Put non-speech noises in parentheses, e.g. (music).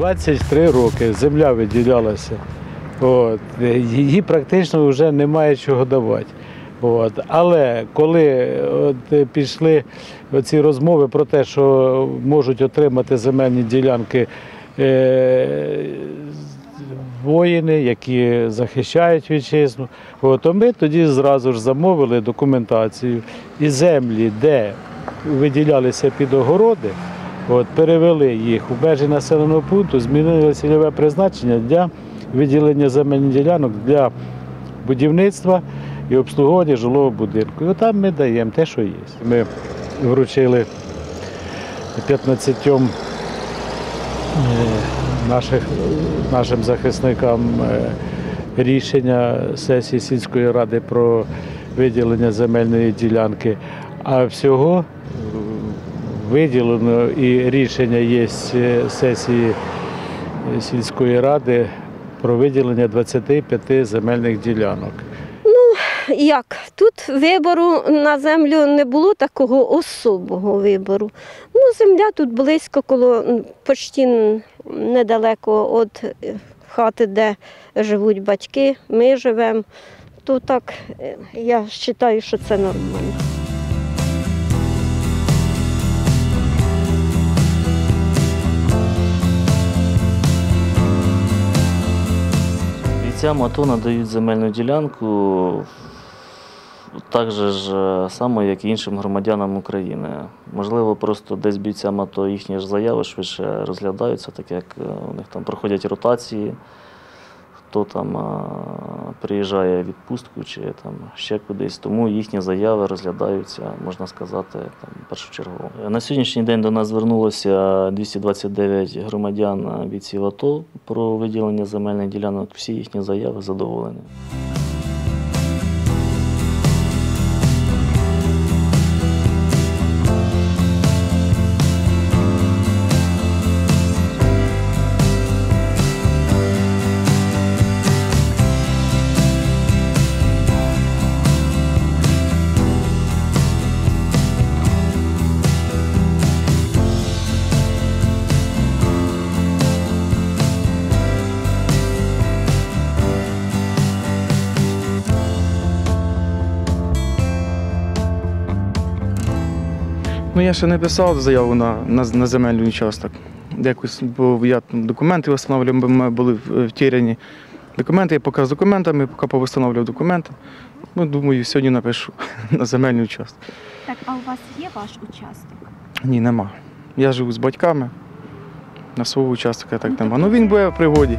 23 роки земля виділялася. От. Її практично вже немає чого давати. От. Але коли от, пішли ці розмови про те, що можуть отримати земельні ділянки е, воїни, які захищають вітчизну, то ми тоді зразу ж замовили документацію і землі, де виділялися під огороди, от, перевели їх у межі населеного пункту, змінили цільове призначення для виділення земельних ділянок для будівництва і обслуговування жилого будинку. І отам ми даємо те, що є. Ми вручили 15 е, наших, нашим захисникам е, рішення сесії сільської ради про виділення земельної ділянки. А всього виділено і рішення є сесії сільської ради про виділення 25 земельних ділянок. Ну Як? Тут вибору на землю не було такого особого вибору. Ну, земля тут близько, коло почти недалеко від е, хати, де живуть батьки. Ми живемо. То так, е, я вважаю, що це нормально. Бійцям АТО надають земельну ділянку так же ж е, само, як і іншим громадянам України. Можливо, просто десь бійцям АТО їхні ж заяви швидше розглядаються, так як е, у них там проходять ротації, хто там приїжджає в відпустку чи там ще кудись. Тому їхні заяви розглядаються, можна сказати, там першочергово. На сьогоднішній день до нас звернулося 229 громадян бійців АТО про виділення земельних ділянок. Всі їхні заяви задоволені. Ну, я ще не писав заяву на, на, на земельний участок. Якось, бо я там документи встановлював, бо ми були втіряні. Документи, я поки з документами, поки повстановлював документи. Ну, думаю, сьогодні напишу (laughs) на земельний участок. Так, а у вас є ваш участок? Ні, нема. Я живу з батьками. На свого участка так Ну, нема. тобто Ну він буде в пригоді.